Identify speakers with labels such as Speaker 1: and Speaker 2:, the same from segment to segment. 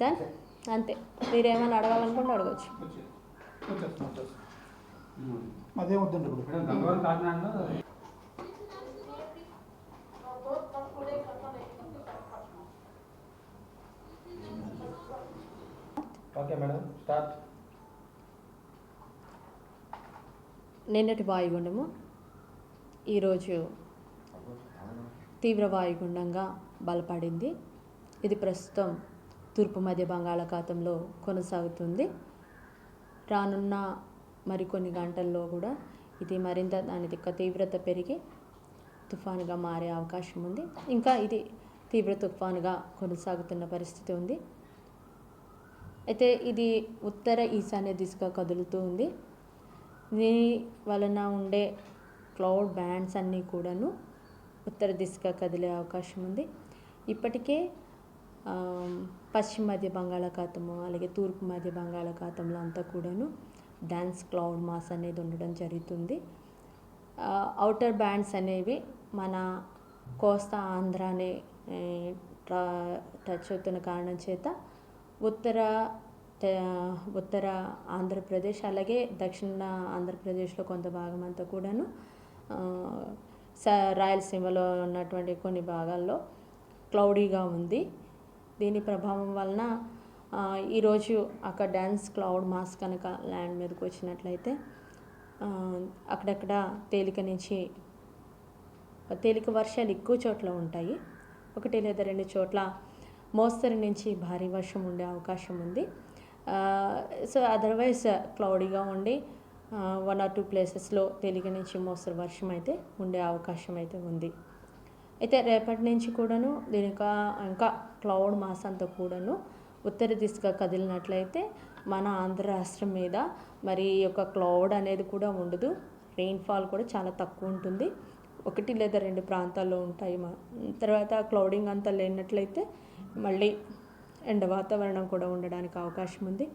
Speaker 1: Then అంతే. మీరు ఏమైనా అడగాలనుకుంటే అడగచ్చు.
Speaker 2: అదే వద్దండి
Speaker 3: ఓకే మేడం స్టార్ట్.
Speaker 1: నిన్నటి వాయుగుండము. ఈరోజు తీవ్ర వాయుగుండంగా బలపడింది. ఇది ప్రస్తుతం తూర్పు మధ్య బంగాళాఖాతంలో కొనసాగుతుంది. రానున్న మరికొన్ని గంటల్లో కూడా ఇది మరింత దాని యొక్క తీవ్రత పెరిగి తుఫానుగా మారే అవకాశం ఉంది. ఇంకా ఇది తీవ్ర తుఫానుగా కొనసాగుతున్న పరిస్థితి ఉంది. అయితే ఇది ఉత్తర ఈశాన్య దిశగా కదులుతూ ఉంది. దీని వలన ఉండే క్లౌడ్ బ్యాండ్స్ అన్నీ కూడాను ఉత్తర దిశగా కదిలే అవకాశం ఉంది. ఇప్పటికే పశ్చిమ మధ్య బంగాళాఖాతము అలాగే తూర్పు మధ్య బంగాళాఖాతంలో అంతా కూడాను డ్యాన్స్ క్లౌడ్ మాస్ అనేది ఉండడం జరుగుతుంది. అవుటర్ బ్యాండ్స్ అనేవి మన కోస్తా ఆంధ్రాని టచ్ అవుతున్న కారణం చేత ఉత్తర ఉత్తర ఆంధ్రప్రదేశ్ అలాగే దక్షిణ ఆంధ్రప్రదేశ్లో కొంత భాగం అంతా కూడాను స రాయలసీమలో ఉన్నటువంటి కొన్ని భాగాల్లో క్లౌడీగా ఉంది. దీని ప్రభావం వలన ఈరోజు అక్కడ డ్యాన్స్ క్లౌడ్ మాస్ కనుక ల్యాండ్ మీదకి వచ్చినట్లయితే అక్కడక్కడ తేలిక నుంచి తేలిక వర్షాలు ఎక్కువ చోట్ల ఉంటాయి. ఒకటి లేదా రెండు చోట్ల మోస్తరు నుంచి భారీ వర్షం ఉండే అవకాశం ఉంది. సో అదర్వైజ్ క్లౌడీగా ఉండి వన్ ఆర్ టూ ప్లేసెస్లో తేలిక నుంచి మోస్తరు వర్షం అయితే ఉండే అవకాశం అయితే ఉంది. అయితే రేపటి నుంచి కూడాను దీనికి ఇంకా క్లౌడ్ మాస్ అంతా కూడాను ఉత్తర దిశగా కదిలినట్లయితే మన ఆంధ్ర రాష్ట్రం మీద మరి ఈ యొక్క క్లౌడ్ అనేది కూడా ఉండదు. రెయిన్ఫాల్ కూడా చాలా తక్కువ ఉంటుంది. ఒకటి లేదా రెండు ప్రాంతాల్లో ఉంటాయి మా తర్వాత క్లౌడింగ్ అంతా లేనట్లయితే మళ్ళీ ఎండ వాతావరణం కూడా ఉండడానికి అవకాశం ఉంది.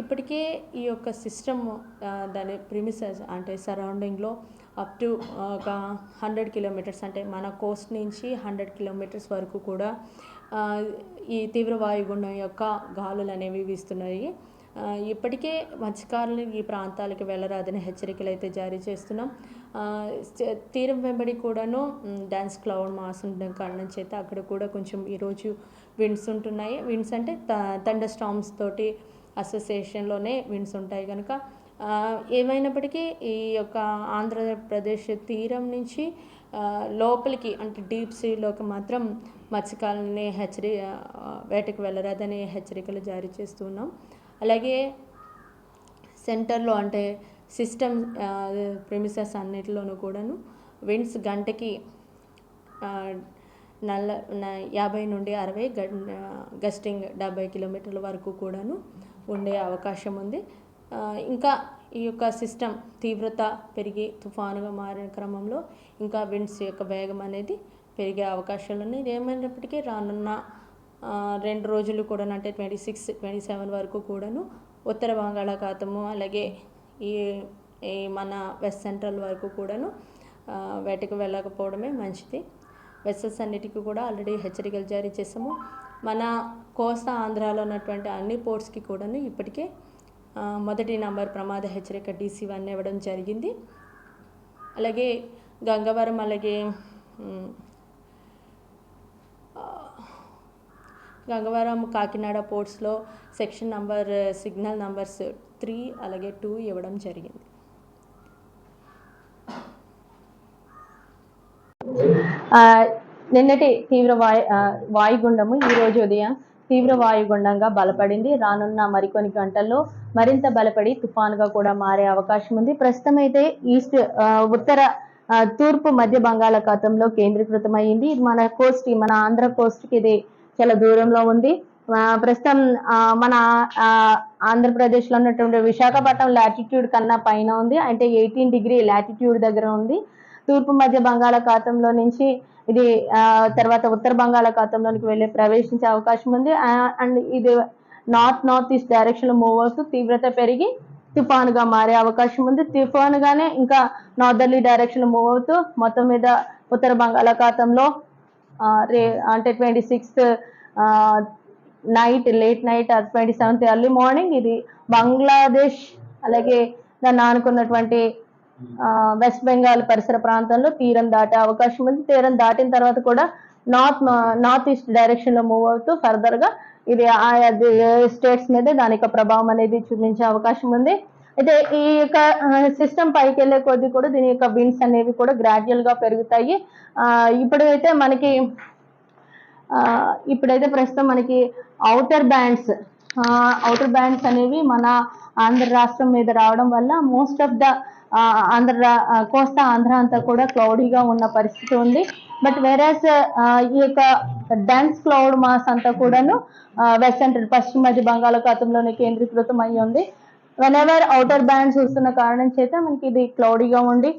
Speaker 1: ఇప్పటికే ఈ యొక్క సిస్టమ్ దాని ప్రిమిసెస్ అంటే సరౌండింగ్లో అప్ టు ఒక హండ్రెడ్ కిలోమీటర్స్ అంటే మన కోస్ట్ నుంచి హండ్రెడ్ కిలోమీటర్స్ వరకు కూడా ఈ తీవ్ర వాయుగుండం యొక్క గాలులు అనేవి వీస్తున్నాయి. ఇప్పటికే మత్స్యకారులు ఈ ప్రాంతాలకు వెళ్ళరాదని హెచ్చరికలు అయితే జారీ చేస్తున్నాం. తీరం వెంబడి కూడాను డ్యాన్స్ డాన్స్ క్లౌడ్ మాస్ ఉండడం కారణం చేత అక్కడ కూడా కొంచెం ఈరోజు విండ్స్ ఉంటున్నాయి. విండ్స్ అంటే త తండర్ స్టామ్స్ తోటి అసోసియేషన్లోనే విండ్స్ ఉంటాయి కనుక ఏమైనప్పటికీ ఈ యొక్క ఆంధ్రప్రదేశ్ తీరం నుంచి లోపలికి అంటే డీప్ సీలోకి మాత్రం మత్స్యకారులని హెచ్చరి వేటకు వెళ్ళరాదని హెచ్చరికలు జారీ చేస్తున్నాం అలాగే సెంటర్లో అంటే సిస్టమ్ ప్రిమిసెస్ అన్నిటిలోనూ కూడాను విండ్స్ గంటకి నల్ల యాభై నుండి అరవై గ గస్టింగ్ డెబ్బై కిలోమీటర్ల వరకు కూడాను ఉండే అవకాశం ఉంది. ఇంకా ఈ యొక్క సిస్టమ్ తీవ్రత పెరిగి తుఫానుగా మారిన క్రమంలో ఇంకా విండ్స్ యొక్క వేగం అనేది పెరిగే అవకాశాలు ఉన్నాయి. ఏమైనప్పటికీ రానున్న రెండు రోజులు కూడా అంటే ట్వంటీ సిక్స్ ట్వంటీ సెవెన్ వరకు కూడాను ఉత్తర బంగాళాఖాతము అలాగే ఈ ఈ మన వెస్ట్ సెంట్రల్ వరకు కూడాను వేటకు వెళ్ళకపోవడమే మంచిది. వెస్సెస్ అన్నిటికీ కూడా ఆల్రెడీ హెచ్చరికలు జారీ చేసాము మన కోస్తా ఆంధ్రాలో ఉన్నటువంటి అన్ని పోర్ట్స్కి కూడాను ఇప్పటికే మొదటి నంబర్ ప్రమాద హెచ్చరిక డీసీ వన్ ఇవ్వడం జరిగింది. అలాగే గంగవరం అలాగే Gangavaram Kakinada పోర్ట్స్లో section number signal numbers three అలాగే టూ ఇవ్వడం జరిగింది. నిన్నటి తీవ్ర వాయు వాయుగుండము ఈ రోజు ఉదయం తీవ్ర వాయుగుండంగా బలపడింది. రానున్న మరికొన్ని గంటల్లో మరింత బలపడి తుఫానుగా కూడా మారే అవకాశం ఉంది. ప్రస్తుతం అయితే ఈస్ట్ ఉత్తర తూర్పు మధ్య బంగాళాఖాతంలో కేంద్రీకృతమైంది. ఇది మన కోస్ట్ మన ఆంధ్ర కోస్ట్కి ఇది చాలా దూరంలో ఉంది. ప్రస్తుతం మన ఆంధ్రప్రదేశ్లో ఉన్నటువంటి విశాఖపట్నం లాటిట్యూడ్ కన్నా పైన ఉంది. అంటే ఎయిటీన్ డిగ్రీ లాటిట్యూడ్ దగ్గర ఉంది. తూర్పు మధ్య బంగాళాఖాతంలో నుంచి ఇది తర్వాత ఉత్తర బంగాళాఖాతంలోనికి వెళ్ళే ప్రవేశించే అవకాశం ఉంది. అండ్ ఇది నార్త్ నార్త్ ఈస్ట్ డైరెక్షన్లో మూవ్ అవుతూ తీవ్రత పెరిగి తుఫానుగా మారే అవకాశం ఉంది. తుఫానుగానే ఇంకా నార్దర్లీ డైరెక్షన్లో మూవ్ అవుతూ మొత్తం మీద ఉత్తర బంగాళాఖాతంలో రే అంటే twenty sixth
Speaker 4: night late night twenty seventh early morning ఇది బంగ్లాదేశ్ అలాగే దాన్ని ఆనుకున్నటువంటి వెస్ట్ బెంగాల్ పరిసర ప్రాంతంలో తీరం దాటే అవకాశం ఉంది. తీరం దాటిన తర్వాత కూడా నార్త్ నార్త్ ఈస్ట్ డైరెక్షన్లో మూవ్ అవుతూ ఫర్దర్గా ఇది ఆయా స్టేట్స్ మీద దాని యొక్క ప్రభావం అనేది చూపించే అవకాశం ఉంది. అయితే ఈ యొక్క సిస్టమ్ పైకి వెళ్ళే కొద్దీ కూడా దీని యొక్క విండ్స్ అనేవి కూడా గ్రాడ్యువల్గా పెరుగుతాయి. ఇప్పుడైతే మనకి ఇప్పుడైతే ప్రస్తుతం మనకి అవుటర్ బ్యాండ్స్ అవుటర్ బ్యాండ్స్ అనేవి మన ఆంధ్ర రాష్ట్రం మీద రావడం వల్ల మోస్ట్ ఆఫ్ ద ఆంధ్ర రా- కోస్తా ఆంధ్ర అంతా కూడా క్లౌడీగా ఉన్న పరిస్థితి ఉంది. బట్ వేరాస్ ఈ యొక్క డెన్స్ క్లౌడ్ మాస్ అంతా కూడాను వెస్ట్ సెంట్రల్ పశ్చిమ మధ్య బంగాళాఖాతంలోనే కేంద్రీకృతం అయి ఉంది. వెన్ ఎవర్ అవుటర్ బ్యాండ్స్ వస్తున్న కారణం చేత మనకి ఇది క్లౌడీగా ఉండి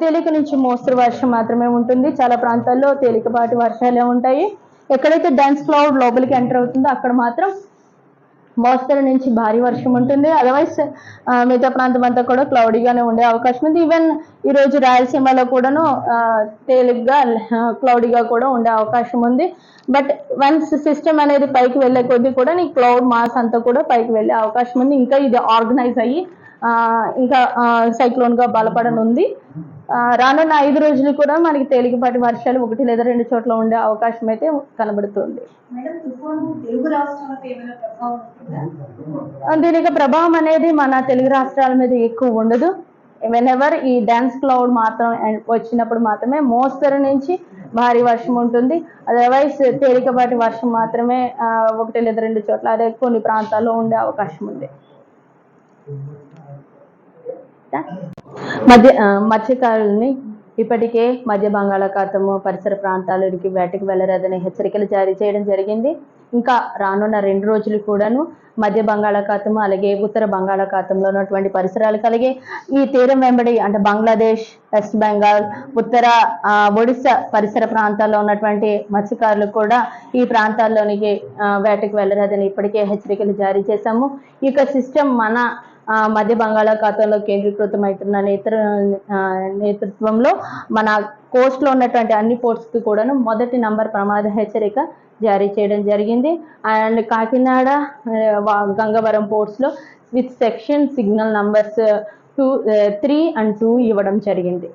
Speaker 4: తేలిక నుంచి మోస్తరు వర్షం మాత్రమే ఉంటుంది. చాలా ప్రాంతాల్లో తేలికపాటి వర్షాలే ఉంటాయి. ఎక్కడైతే డెన్స్ క్లౌడ్ లోపలికి ఎంటర్ అవుతుందో అక్కడ మాత్రం మోస్తరు నుంచి భారీ వర్షం ఉంటుంది. అదర్వైజ్ మిగతా ప్రాంతం అంతా కూడా క్లౌడీగానే ఉండే అవకాశం ఉంది. ఈవెన్ ఈరోజు రాయలసీమలో కూడాను తేలిగ్గా క్లౌడీగా కూడా ఉండే అవకాశం ఉంది. బట్ వన్స్ సిస్టమ్ అనేది పైకి వెళ్ళే కొద్దీ కూడా నీ క్లౌడ్ మాస్ అంతా కూడా పైకి వెళ్ళే అవకాశం ఉంది. ఇంకా ఇది ఆర్గనైజ్ అయ్యి ఇంకా సైక్లోన్గా బలపడనుంది. రానున్న ఐదు రోజులు కూడా మనకి తేలికపాటి వర్షాలు ఒకటి లేదా రెండు చోట్ల ఉండే అవకాశం అయితే కనబడుతుంది. దీని యొక్క ప్రభావం అనేది మన తెలుగు రాష్ట్రాల మీద ఎక్కువ ఉండదు. వెన్ ఎవర్ ఈ డాన్స్ క్లౌడ్ మాత్రం వచ్చినప్పుడు మాత్రమే మోస్తరు నుంచి భారీ వర్షం ఉంటుంది. అదర్వైజ్ తేలికపాటి వర్షం మాత్రమే ఒకటి లేదా రెండు చోట్ల అదే కొన్ని ప్రాంతాల్లో ఉండే అవకాశం ఉంది. మధ్య మత్స్యకారుల్ని ఇప్పటికే మధ్య బంగాళాఖాతము పరిసర ప్రాంతాలకి వేటకి వెళ్ళరాదని హెచ్చరికలు జారీ చేయడం జరిగింది. ఇంకా రానున్న రెండు రోజులు కూడాను మధ్య బంగాళాఖాతం అలాగే ఉత్తర బంగాళాఖాతంలో ఉన్నటువంటి పరిసరాలకు అలాగే ఈ తీరం వెంబడి అంటే బంగ్లాదేశ్ వెస్ట్ బెంగాల్ ఉత్తర ఒడిశా పరిసర ప్రాంతాల్లో ఉన్నటువంటి మత్స్యకారులు కూడా ఈ ప్రాంతాల్లోనికి వేటకు వెళ్ళరాదని ఇప్పటికే హెచ్చరికలు జారీ చేశాము. ఈ యొక్క సిస్టమ్ మన మధ్య బంగాళాఖాతంలో కేంద్రీకృతం అవుతున్న నేతృ నేతృత్వంలో మన కోస్ట్లో ఉన్నటువంటి అన్ని పోర్ట్స్కి కూడాను మొదటి నంబర్ ప్రమాద హెచ్చరిక జారీ చేయడం జరిగింది. And Kakinada Gangavaram పోర్ట్స్లో with section signal numbers two three and two ఇవ్వడం జరిగింది.